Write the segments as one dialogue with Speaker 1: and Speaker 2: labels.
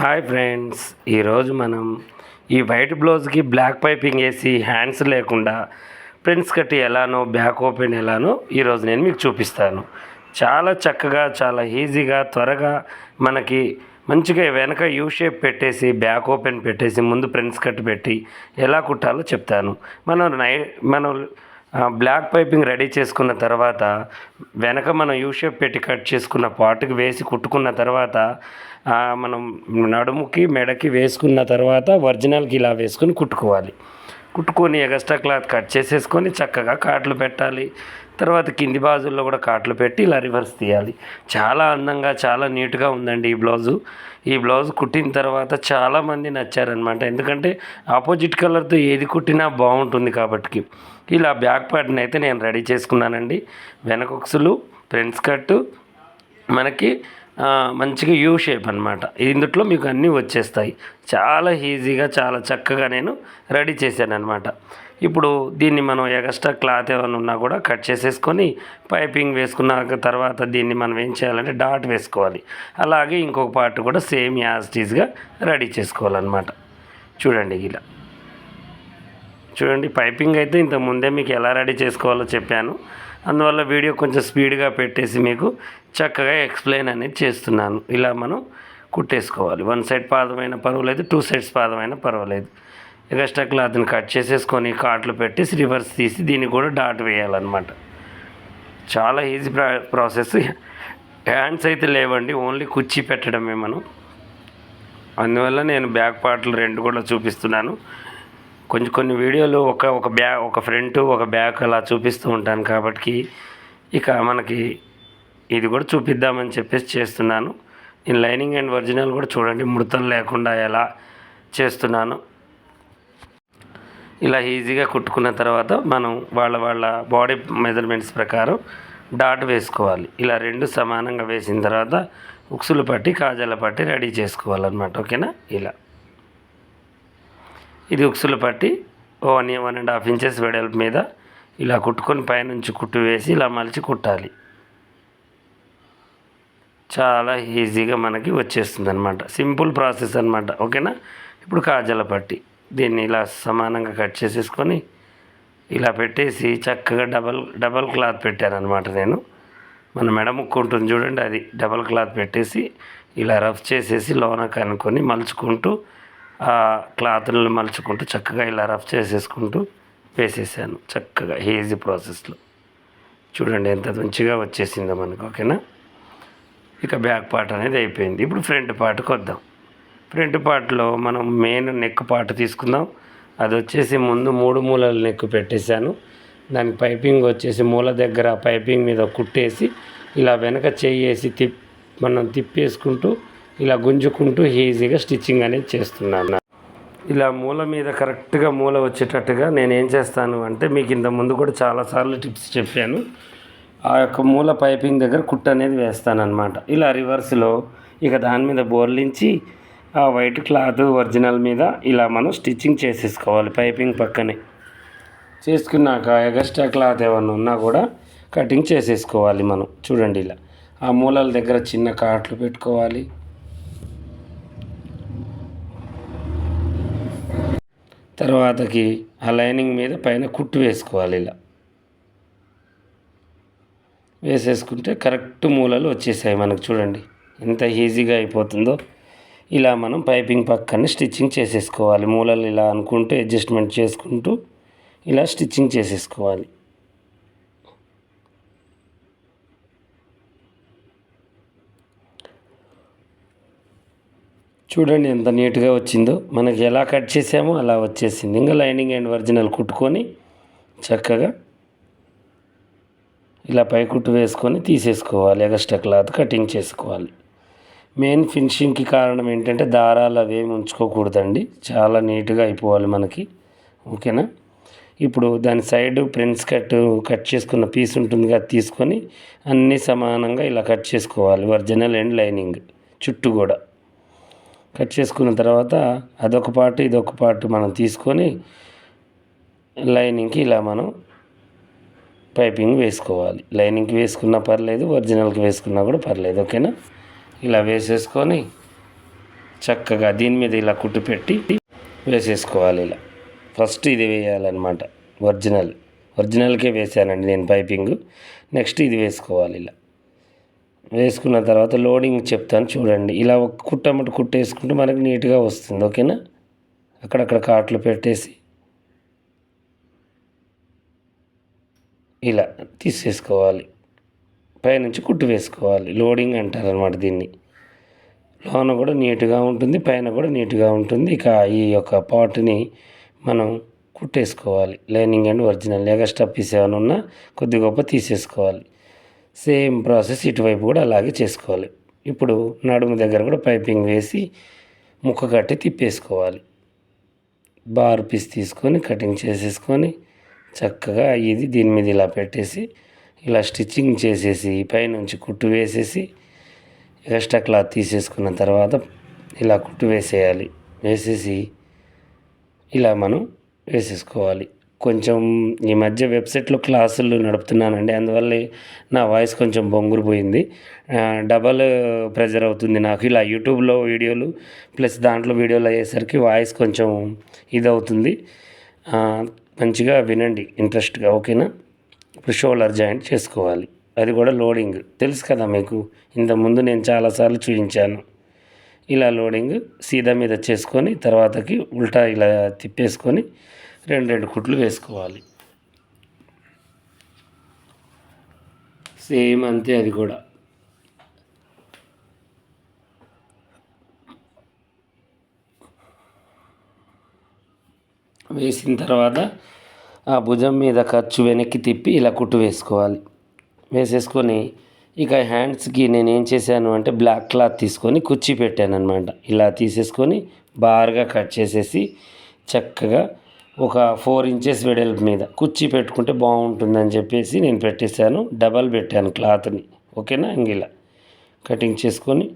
Speaker 1: Hi friends ఈరోజు మనం ఈ వైట్ బ్లౌజ్కి బ్లాక్ పైపింగ్ వేసి హ్యాండ్స్ లేకుండా ప్రింట్స్ కట్టి ఎలానో బ్యాక్ ఓపెన్ ఎలానో ఈరోజు నేను మీకు చూపిస్తాను. చాలా చక్కగా చాలా ఈజీగా త్వరగా మనకి మంచిగా వెనక యూ షేప్ పెట్టేసి బ్యాక్ ఓపెన్ పెట్టేసి ముందు ప్రింట్స్ కట్ పెట్టి ఎలా కుట్టాలో చెప్తాను. మనం నై మనం బ్లాక్ పైపింగ్ రెడీ చేసుకున్న తర్వాత వెనక మనం యూ షేప్ పెట్టి కట్ చేసుకున్న పాటుకి వేసి కుట్టుకున్న తర్వాత మనం నడుముకి మెడకి వేసుకున్న తర్వాత ఒరిజినల్కి ఇలా వేసుకుని కుట్టుకోవాలి. కుట్టుకొని ఎగస్ట్రా క్లాత్ కట్ చేసేసుకొని చక్కగా కాట్లు పెట్టాలి. తర్వాత కింది బాజుల్లో కూడా కాట్లు పెట్టి ఇలా రివర్స్ తీయాలి. చాలా అందంగా చాలా నీట్గా ఉందండి ఈ బ్లౌజు. ఈ బ్లౌజ్ కుట్టిన తర్వాత చాలామంది నచ్చారనమాట ఎందుకంటే ఆపోజిట్ కలర్తో ఏది కుట్టినా బాగుంటుంది కాబట్టి ఇలా బ్యాక్ పార్ట్ని అయితే నేను రెడీ చేసుకున్నానండి. వెనకొక్సులు ఫ్రంట్స్ కట్టు మనకి మంచిగా యూ షేప్ అనమాట ఇందుట్లో మీకు అన్నీ వచ్చేస్తాయి. చాలా ఈజీగా చాలా చక్కగా నేను రెడీ చేశాను అనమాట ఇప్పుడు దీన్ని మనం ఎక్స్ట్రా క్లాత్ ఏమైనా ఉన్నా కూడా కట్ చేసేసుకొని పైపింగ్ వేసుకున్న తర్వాత దీన్ని మనం ఏం చేయాలంటే డాట్ వేసుకోవాలి. అలాగే ఇంకొక పార్ట్ కూడా సేమ్ యాజ్ టీజ్గా రెడీ చేసుకోవాలన్నమాట. చూడండి ఇలా. చూడండి పైపింగ్ అయితే ఇంత ముందే మీకు ఎలా రెడీ చేసుకోవాలో చెప్పాను. అందువల్ల వీడియో కొంచెం స్పీడ్గా పెట్టేసి మీకు చక్కగా ఎక్స్ప్లెయిన్ అనేది చేస్తున్నాను. ఇలా మనం కుట్టేసుకోవాలి. వన్ సైడ్ పాదమైన పర్వాలేదు టూ సైడ్స్ పాదమైన పర్వాలేదు. ఎక్స్ట్రా క్లాత్ని కట్ చేసేసుకొని కాట్లు పెట్టేసి రివర్స్ తీసి దీన్ని కూడా డాట్ వేయాలన్నమాట. చాలా ఈజీ ప్రా ప్రాసెస్. హ్యాండ్స్ అయితే లేవండి ఓన్లీ కుర్చీ పెట్టడమే మనం. అందువల్ల నేను బ్యాక్ పార్ట్లు రెండు కూడా చూపిస్తున్నాను. కొన్ని కొన్ని వీడియోలు ఒక ఒక బ్యా ఒక ఫ్రంట్ ఒక బ్యాక్ అలా చూపిస్తూ ఉంటాను కాబట్టి ఇక మనకి ఇది కూడా చూపిద్దామని చెప్పేసి చేస్తున్నాను. నేను లైనింగ్ అండ్ ఒరిజినల్ కూడా చూడండి ముడతలు లేకుండా ఎలా చేస్తున్నాను. ఇలా ఈజీగా కుట్టుకున్న తర్వాత మనం వాళ్ళ వాళ్ళ బాడీ మెజర్మెంట్స్ ప్రకారం డాట్ వేసుకోవాలి. ఇలా రెండు సమానంగా వేసిన తర్వాత ఉక్సులు పట్టి కాజాల పట్టి రెడీ చేసుకోవాలన్నమాట. ఓకేనా? ఇలా. ఇది ఉక్సులు పట్టి one one and half inches వెడల్పు మీద ఇలా కుట్టుకొని పైనుంచి కుట్టు వేసి ఇలా మలిచి కుట్టాలి. చాలా ఈజీగా మనకి వచ్చేస్తుంది అనమాట సింపుల్ ప్రాసెస్ అనమాట ఓకేనా? ఇప్పుడు కాజల పట్టి దీన్ని ఇలా సమానంగా కట్ చేసేసుకొని ఇలా పెట్టేసి చక్కగా డబల్ డబల్ క్లాత్ పెట్టాను అనమాట నేను. మన మెడ ముక్కు ఉంటుంది చూడండి అది డబల్ క్లాత్ పెట్టేసి ఇలా రఫ్ చేసేసి లోన కనుక్కొని మలుచుకుంటూ ఆ క్లాత్లను మలుచుకుంటూ చక్కగా ఇలా రఫ్ చేసేసుకుంటూ వేసేసాను. చక్కగా ఈజీ ప్రాసెస్లో. చూడండి ఎంత మంచిగా వచ్చేసిందో మనకు ఓకేనా? ఇక బ్యాక్ పార్ట్ అనేది అయిపోయింది. ఇప్పుడు ఫ్రంట్ పార్ట్కి వద్దాం ఫ్రంట్ పార్ట్లో మనం మెయిన్ నెక్ పార్ట్ తీసుకుందాం. అది వచ్చేసి ముందు మూడు మూలల నెక్ పెట్టేశాను. దాని పైపింగ్ వచ్చేసి మూల దగ్గర పైపింగ్ మీద కుట్టేసి ఇలా వెనక చేయేసి తిప్ మనం తిప్పేసుకుంటూ ఇలా గుంజుకుంటూ ఈజీగా స్టిచ్చింగ్ అనేది చేస్తున్నాను. ఇలా మూల మీద కరెక్ట్గా మూల వచ్చేటట్టుగా నేను ఏం చేస్తాను అంటే మీకు ఇంత ముందు కూడా చాలాసార్లు టిప్స్ చెప్పాను. ఆ యొక్క మూల పైపింగ్ దగ్గర కుట్ట అనేది వేస్తాను అనమాట ఇలా రివర్స్లో ఇక దాని మీద బోర్లించి ఆ వైట్ క్లాత్ ఒరిజినల్ మీద ఇలా మనం స్టిచ్చింగ్ చేసేసుకోవాలి పైపింగ్ పక్కనే. చేసుకున్నాక ఎగస్ట్రా క్లాత్ ఏమన్నా ఉన్నా కూడా కటింగ్ చేసేసుకోవాలి మనం. చూడండి ఇలా. ఆ మూలల దగ్గర చిన్న కాట్లు పెట్టుకోవాలి. తర్వాతకి ఆ లైనింగ్ మీద పైన కుట్టు వేసుకోవాలి ఇలా. వేసేసుకుంటే కరెక్ట్ మూలలు వచ్చేసాయి మనకు చూడండి. ఎంత ఈజీగా అయిపోతుందో. ఇలా మనం పైపింగ్ పక్కన స్టిచ్చింగ్ చేసేసుకోవాలి. మూలలు ఇలా అనుకుంటూ అడ్జస్ట్మెంట్ చేసుకుంటూ ఇలా స్టిచ్చింగ్ చేసేసుకోవాలి. చూడండి ఎంత నీట్గా వచ్చిందో. మనకి ఎలా కట్ చేసామో అలా వచ్చేసింది. ఇంకా లైనింగ్ అండ్ ఒరిజినల్ కుట్టుకొని చక్కగా ఇలా పై కుట్టు వేసుకొని తీసేసుకోవాలి. ఎగస్ట్రా క్లాత్ కటింగ్ చేసుకోవాలి. మెయిన్ ఫినిషింగ్కి కారణం ఏంటంటే దారాలు అవేమి ఉంచుకోకూడదండి. చాలా నీట్గా అయిపోవాలి మనకి. ఓకేనా ఇప్పుడు దాని సైడ్ ప్రిన్స్ కట్ కట్ చేసుకున్న పీస్ ఉంటుంది తీసుకొని అన్నీ సమానంగా ఇలా కట్ చేసుకోవాలి. ఒరిజినల్ అండ్ లైనింగ్ చుట్టూ కూడా. కట్ చేసుకున్న తర్వాత అదొక పార్ట్ ఇదొక పార్ట్ మనం తీసుకొని లైనింగ్కి ఇలా మనం పైపింగ్ వేసుకోవాలి. లైనింగ్కి వేసుకున్నా పర్లేదు ఒరిజినల్కి వేసుకున్నా కూడా పర్లేదు ఓకేనా? ఇలా వేసేసుకొని చక్కగా దీని మీద ఇలా కుట్టు పెట్టి వేసేసుకోవాలి ఇలా. ఫస్ట్ ఇది వేయాలన్నమాట ఒరిజినల్. ఒరిజినల్కే వేసానండి నేను పైపింగ్. నెక్స్ట్ ఇది వేసుకోవాలి ఇలా. వేసుకున్న తర్వాత లోడింగ్ చెప్తాను చూడండి. ఇలా ఒక కుట్టమ్మటి కుట్టేసుకుంటే మనకి నీట్గా వస్తుంది ఓకేనా? అక్కడక్కడ కాట్లు పెట్టేసి ఇలా తీసేసుకోవాలి. పైనుంచి కుట్టు వేసుకోవాలి. లోడింగ్ అంటారు అనమాట దీన్ని. లోన కూడా నీట్గా ఉంటుంది పైన కూడా నీట్గా ఉంటుంది. ఇక ఈ యొక్క పాటుని మనం కుట్టేసుకోవాలి. Lining and original. Extra piece ఏమైనా ఉన్నా కొద్ది గొప్ప తీసేసుకోవాలి. సేమ్ ప్రాసెస్ ఇటువైపు కూడా అలాగే చేసుకోవాలి. ఇప్పుడు నడుము దగ్గర కూడా పైపింగ్ వేసి ముక్క కట్టి తిప్పేసుకోవాలి. బార్ పీస్ తీసుకొని కటింగ్ చేసేసుకొని చక్కగా ఇది దీని మీద ఇలా పెట్టేసి ఇలా స్టిచ్చింగ్ చేసేసి పైనుంచి కుట్టు వేసేసి ఎక్స్ట్రా క్లాత్ తీసేసుకున్న తర్వాత ఇలా కుట్టు వేసేయాలి. వేసేసి ఇలా మనం వేసేసుకోవాలి. కొంచెం ఈ మధ్య వెబ్సైట్లో క్లాసులు నడుపుతున్నానండి. అందువల్ల నా వాయిస్ కొంచెం బొంగురిపోయింది. డబల్ ప్రెజర్ అవుతుంది నాకు. ఇలా యూట్యూబ్లో వీడియోలు ప్లస్ దాంట్లో వీడియోలు అయ్యేసరికి వాయిస్ కొంచెం ఇది అవుతుంది మంచిగా వినండి ఇంట్రెస్ట్గా ఓకేనా? ఇప్పుడు షోల్డర్ జాయింట్ చేసుకోవాలి. అది కూడా లోడింగ్. తెలుసు కదా మీకు ఇంతకుముందు నేను చాలాసార్లు చూపించాను ఇలా లోడింగ్ సీదా మీద చేసుకొని తర్వాతకి ఉల్టా ఇలా తిప్పేసుకొని రెండు రెండు కుట్లు వేసుకోవాలి. సేమ్ అంతే అది కూడా. వేసిన తర్వాత ఆ భుజం మీద ఖర్చు వెనక్కి తిప్పి ఇలా కుట్టు వేసుకోవాలి. వేసేసుకొని ఇక హ్యాండ్స్కి నేను ఏం చేశాను అంటే బ్లాక్ క్లాత్ తీసుకొని కుర్చీ పెట్టాను అనమాట ఇలా తీసేసుకొని బార్గా కట్ చేసేసి చక్కగా ఒక ఫోర్ ఇంచెస్ వెడల్పు మీద కుర్చీ పెట్టుకుంటే బాగుంటుందని చెప్పేసి నేను పెట్టేశాను. డబల్ పెట్టాను క్లాత్ని. ఓకేనా? ఇంక ఇలా కటింగ్ చేసుకొని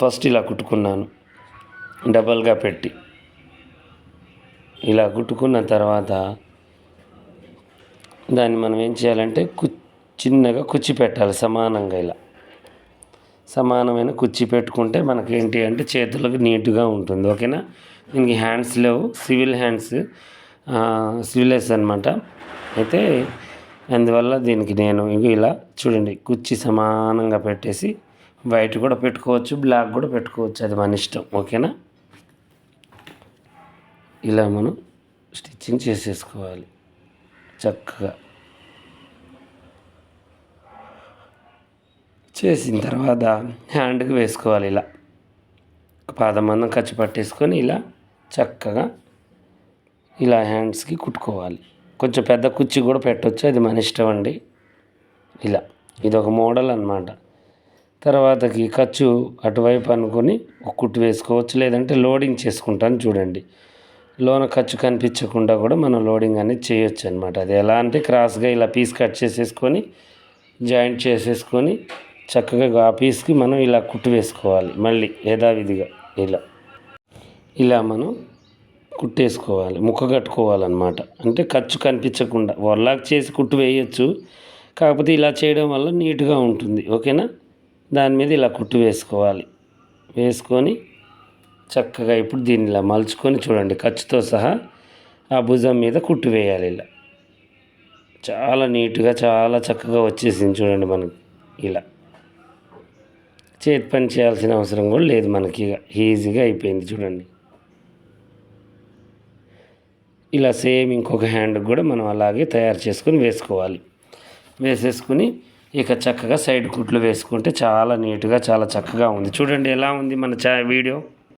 Speaker 1: ఫస్ట్ ఇలా కుట్టుకున్నాను. డబల్గా పెట్టి ఇలా కుట్టుకున్న తర్వాత దాన్ని మనం ఏం చేయాలంటే కు చిన్నగా కుచ్చి పెట్టాలి సమానంగా ఇలా. సమానమైన కుర్చీ పెట్టుకుంటే మనకి ఏంటి అంటే చేతులకు నీట్గా ఉంటుంది ఓకేనా? దీనికి హ్యాండ్స్ లేవు సివిల్ హ్యాండ్స్ సివిలెస్ అనమాట అయితే అందువల్ల దీనికి నేను ఇలా చూడండి కుర్చీ సమానంగా పెట్టేసి వైట్ కూడా పెట్టుకోవచ్చు బ్లాక్ కూడా పెట్టుకోవచ్చు అది మన ఇష్టం ఓకేనా? ఇలా మనం స్టిచ్చింగ్ చేసేసుకోవాలి చక్కగా. చేసిన తర్వాత హ్యాండ్కి వేసుకోవాలి ఇలా. పాదమందం ఖర్చు పట్టేసుకొని ఇలా చక్కగా ఇలా హ్యాండ్స్కి కుట్టుకోవాలి. కొంచెం పెద్ద కుర్చీ కూడా పెట్టవచ్చు అది మన ఇష్టం అండి. ఇలా ఇది ఒక మోడల్ అనమాట తర్వాతకి ఖర్చు అటువైపు అనుకొని ఒక కుట్టు వేసుకోవచ్చు లేదంటే లోడింగ్ చేసుకుంటాను చూడండి. లోన ఖర్చు కనిపించకుండా కూడా మనం లోడింగ్ అనేది చేయొచ్చు అనమాట అది ఎలా అంటే క్రాస్గా ఇలా పీస్ కట్ చేసేసుకొని జాయింట్ చేసేసుకొని చక్కగా ఆ పీస్కి మనం ఇలా కుట్టు వేసుకోవాలి మళ్ళీ యథావిధిగా ఇలా. ఇలా మనం కుట్టేసుకోవాలి ముక్క కట్టుకోవాలన్నమాట. అంటే ఖర్చు కనిపించకుండా వర్లాక్ చేసి కుట్టు వేయచ్చు కాకపోతే ఇలా చేయడం వల్ల నీట్గా ఉంటుంది ఓకేనా? దాని మీద ఇలా కుట్టు వేసుకోవాలి. వేసుకొని చక్కగా ఇప్పుడు దీన్ని ఇలా మలుచుకొని చూడండి ఖర్చుతో సహా ఆ భుజం మీద కుట్టు వేయాలి ఇలా. చాలా నీట్గా చాలా చక్కగా వచ్చేసింది చూడండి మనకి ఇలా. చేతి పని చేయాల్సిన అవసరం కూడా లేదు మనకి. ఈజీగా అయిపోయింది చూడండి. ఇలా సేమ్ ఇంకొక హ్యాండ్ కూడా మనం అలాగే తయారు చేసుకొని వేసుకోవాలి. వేసేసుకుని ఇక చక్కగా సైడ్ కుట్లు వేసుకుంటే చాలా నీట్గా చాలా చక్కగా ఉంది. చూడండి ఎలా ఉంది మన చా వీడియో.